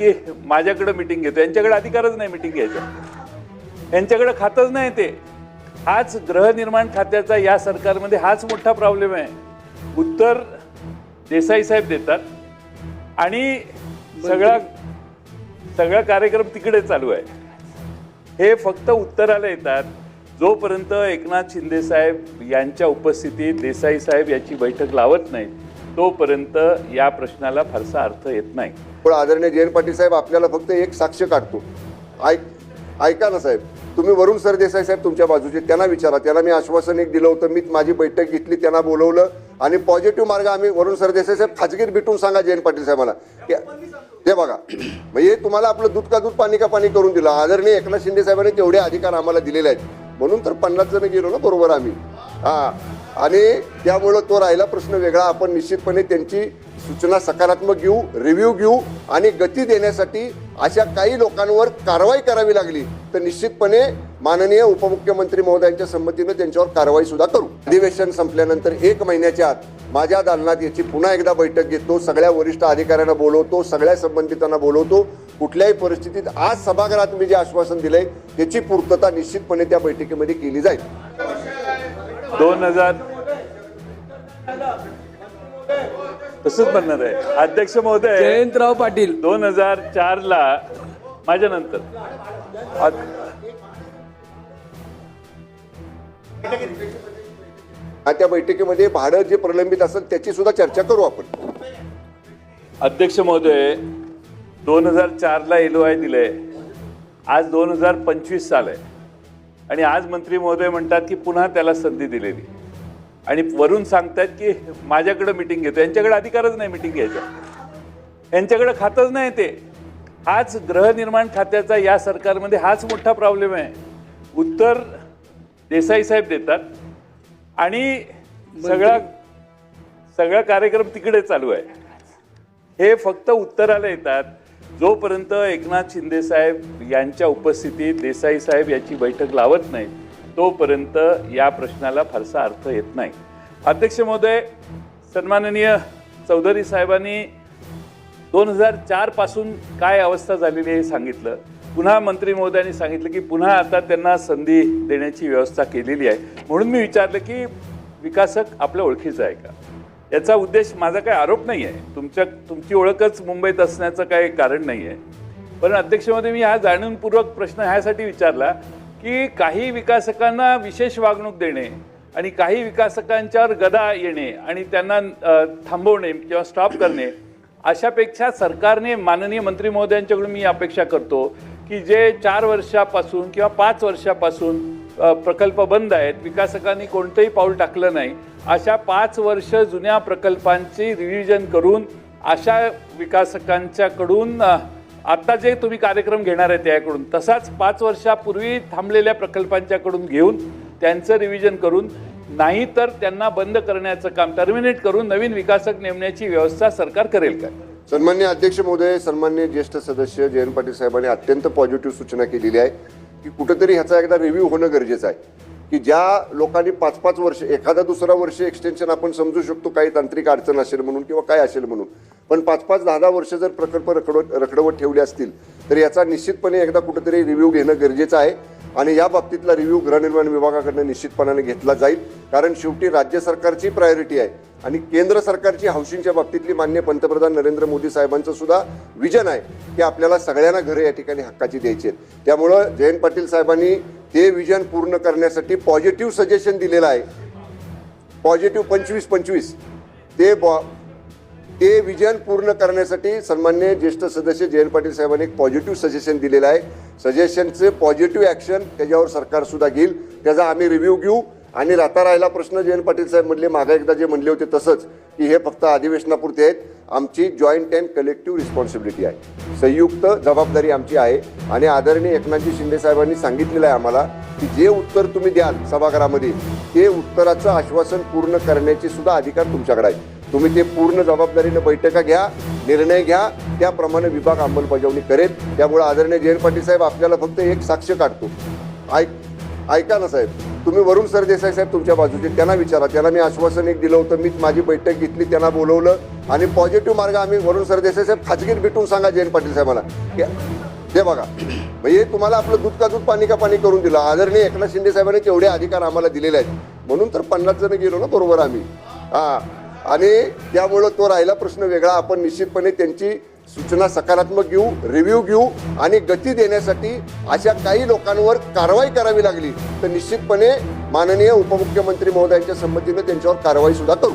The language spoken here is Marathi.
की माझ्याकडे मिटिंग घेतो. यांच्याकडे अधिकारच नाही मिटिंग घ्यायचा. यांच्याकडे खातच नाही ते. हाच गृहनिर्माण खात्याचा या सरकारमध्ये हाच मोठा प्रॉब्लेम आहे. उत्तर देसाई साहेब देतात. आणि सगळा सगळा कार्यक्रम तिकडे चालू आहे. हे फक्त उत्तराला येतात. जोपर्यंत एकनाथ शिंदे साहेब यांच्या उपस्थितीत देसाई साहेब याची बैठक लावत नाहीत तोपर्यंत या प्रश्नाला फारसा अर्थ येत नाही. पण आदरणीय जयंत पाटील साहेब आपल्याला फक्त एक साक्ष काढतो. ऐक ऐका ना साहेब. तुम्ही वरुण सरदेसाई साहेब तुमच्या बाजूचे त्यांना विचारा. त्यांना मी आश्वासन एक दिलं होतं मी माझी बैठक घेतली त्यांना बोलवलं. आणि पॉझिटिव्ह मार्ग आम्ही वरुण सरदेसाई साहेब खाजगीत भेटून सांगा जयंत पाटील साहेबांना ते बघा. म्हणजे तुम्हाला आपलं दूध का दूध पाणी का पाणी करून दिलं. आदरणीय एकनाथ शिंदे साहेबांनी तेवढे अधिकार आम्हाला दिलेले आहेत. म्हणून तर पन्नास जण गेलो ना बरोबर आम्ही. हा. आणि त्यामुळं तो राहिला प्रश्न वेगळा. आपण निश्चितपणे त्यांची सूचना सकारात्मक घेऊ रिव्ह्यू घेऊ आणि गती देण्यासाठी अशा काही लोकांवर कारवाई करावी लागली तर निश्चितपणे माननीय उपमुख्यमंत्री महोदयांच्या संमतीनं त्यांच्यावर कारवाई सुद्धा करू. अधिवेशन संपल्यानंतर एक महिन्याच्या आत माझ्या दालनात याची पुन्हा एकदा बैठक घेतो सगळ्या वरिष्ठ अधिकाऱ्यांना बोलवतो सगळ्या संबंधितांना बोलवतो. कुठल्याही परिस्थितीत आज सभागृहात मी जे आश्वासन दिलंय त्याची पूर्तता निश्चितपणे त्या बैठकीमध्ये केली जाईल. दोन हजार तसंच म्हणणार आहे. अध्यक्ष महोदय जयंतराव पाटील. दोन हजार चार ला माझ्या नंतर त्या बैठकीमध्ये भाडं जे प्रलंबित असेल त्याची सुद्धा चर्चा करू आपण. अध्यक्ष महोदय दोन हजार चारला एल आय दिलंय. आज दोन हजार पंचवीस साल आहे. आणि आज मंत्री महोदय म्हणतात की पुन्हा त्याला संधी दिलेली. आणि वरून सांगतात की माझ्याकडे मिटिंग घेतो. यांच्याकडे अधिकारच नाही मिटिंग घ्यायचा. यांच्याकडे खातच नाही ते. हाच गृहनिर्माण खात्याचा या सरकारमध्ये हाच मोठा प्रॉब्लेम आहे. उत्तर देसाई साहेब देतात. आणि सगळा सगळा कार्यक्रम तिकडे चालू आहे. हे फक्त उत्तराला येतात. जोपर्यंत एकनाथ शिंदे साहेब यांच्या उपस्थितीत देसाई साहेब याची बैठक लावत नाहीत तोपर्यंत या प्रश्नाला फारसा अर्थ येत नाही. अध्यक्ष महोदय सन्माननीय चौधरी साहेबांनी दोन हजार चारपासून काय अवस्था झालेली आहे हे सांगितलं. पुन्हा मंत्री महोदयांनी सांगितलं की पुन्हा आता त्यांना संधी देण्याची व्यवस्था केलेली आहे. म्हणून मी विचारलं की विकासक आपल्या ओळखीचा आहे का? याचा उद्देश माझा काही आरोप नाही आहे तुमच्या तुमची ओळखच मुंबईत असण्याचं काही कारण नाही आहे पण अध्यक्षमध्ये मी हा जाणूनपूर्वक प्रश्न ह्यासाठी विचारला की काही विकासकांना विशेष वागणूक देणे आणि काही विकासकांच्यावर गदा येणे आणि त्यांना थांबवणे किंवा स्टॉप करणे अशापेक्षा सरकारने माननीय मंत्री महोदयांच्याकडून मी अपेक्षा करतो की जे चार वर्षापासून किंवा पाच वर्षापासून प्रकल्प बंद आहेत विकासकांनी कोणतंही पाऊल टाकलं नाही अशा पाच वर्ष जुन्या प्रकल्पांची रिव्हिजन करून अशा विकासकांच्याकडून आत्ता जे तुम्ही कार्यक्रम घेणार आहे त्याकडून तसाच पाच वर्षापूर्वी थांबलेल्या प्रकल्पांच्याकडून घेऊन त्यांचं रिव्हिजन करून नाही तर त्यांना बंद करण्याचं काम टर्मिनेट करून नवीन विकासक नेमण्याची व्यवस्था सरकार करेल का? सन्मान्य अध्यक्ष महोदय सन्मान्य ज्येष्ठ सदस्य जयंत पाटील साहेबांनी अत्यंत पॉझिटिव्ह सूचना केलेली आहे. की कुठेतरी ह्याचा एकदा रिव्ह्यू होणं गरजेचं आहे. की ज्या लोकांनी पाच पाच वर्ष एखादा दुसरा वर्ष एक्सटेन्शन आपण समजू शकतो काही तांत्रिक अडचण असेल म्हणून किंवा काय असेल म्हणून. पण पाच पाच दहा दहा वर्ष जर प्रकल्प रखडवत रखडवत ठेवले असतील तर याचा निश्चितपणे एकदा कुठेतरी रिव्ह्यू घेणं गरजेचं आहे. आणि या बाबतीतला रिव्ह्यू गृहनिर्माण विभागाकडनं निश्चितपणाने घेतला जाईल. कारण शेवटी राज्य सरकारची प्रायोरिटी आहे. आणि केंद्र सरकारची हाऊसिंगच्या बाबतीतली मान्य पंतप्रधान नरेंद्र मोदी साहेबांचं सुद्धा विजन आहे की आपल्याला सगळ्यांना घरं या ठिकाणी हक्काची द्यायची आहेत. त्यामुळं जयंत पाटील साहेबांनी ते विजन पूर्ण करण्यासाठी पॉझिटिव्ह सजेशन दिलेलं आहे. पॉझिटिव्ह पंचवीस पंचवीस. ते बॉ ते विजन पूर्ण करण्यासाठी सन्मान्य ज्येष्ठ सदस्य जयंत पाटील साहेबांनी एक पॉझिटिव्ह सजेशन दिलेलं आहे. सजेशनचे पॉझिटिव्ह ॲक्शन त्याच्यावर सरकारसुद्धा घेईल. त्याचा आम्ही रिव्ह्यू घेऊ. आणि राहता राहिला प्रश्न जयंत पाटील साहेब म्हटले मागा एकदा जे म्हणले होते तसंच की हे फक्त अधिवेशनापुरते आहेत आमची जॉईंट अँड कलेक्टिव्ह रिस्पॉन्सिबिलिटी आहे. संयुक्त जबाबदारी आमची आहे आणि आदरणीय एकनाथजी शिंदे साहेबांनी सांगितलेलं आहे आम्हाला की जे उत्तर तुम्ही द्याल सभागृहामध्ये ते उत्तराचं आश्वासन पूर्ण करण्याचे सुद्धा अधिकार तुमच्याकडे आहे तुम्ही ते पूर्ण जबाबदारीनं बैठका घ्या निर्णय घ्या त्याप्रमाणे विभाग अंमलबजावणी करेल. त्यामुळे आदरणीय जयंत पाटील साहेब आपल्याला फक्त एक साक्ष काढतो. ऐक ऐका ना साहेब. तुम्ही वरुण सरदेसाई साहेब तुमच्या बाजूचे त्यांना विचारा. त्यांना मी आश्वासन एक दिलं होतं मीच माझी बैठक घेतली त्यांना बोलवलं. आणि पॉझिटिव्ह मार्ग आम्ही वरुण सरदेसाई साहेब खाजगीत भेटून सांगा जयंत पाटील साहेबांना. की ते बघा. म्हणजे तुम्हाला आपलं दूध का दूध पाणी का पाणी करून दिलं. आदरणीय एकनाथ शिंदे साहेबांनी तेवढे अधिकार आम्हाला दिलेले आहेत. म्हणून तर पन्नास जण गेलो ना बरोबर आम्ही. हा. आणि त्यामुळं तो राहिला प्रश्न वेगळा. आपण निश्चितपणे त्यांची सूचना सकारात्मक घेऊ रिव्ह्यू घेऊ आणि गती देण्यासाठी अशा काही लोकांवर कारवाई करावी लागली तर निश्चितपणे माननीय उपमुख्यमंत्री महोदयांच्या संमतीने त्यांच्यावर कारवाई सुद्धा करू.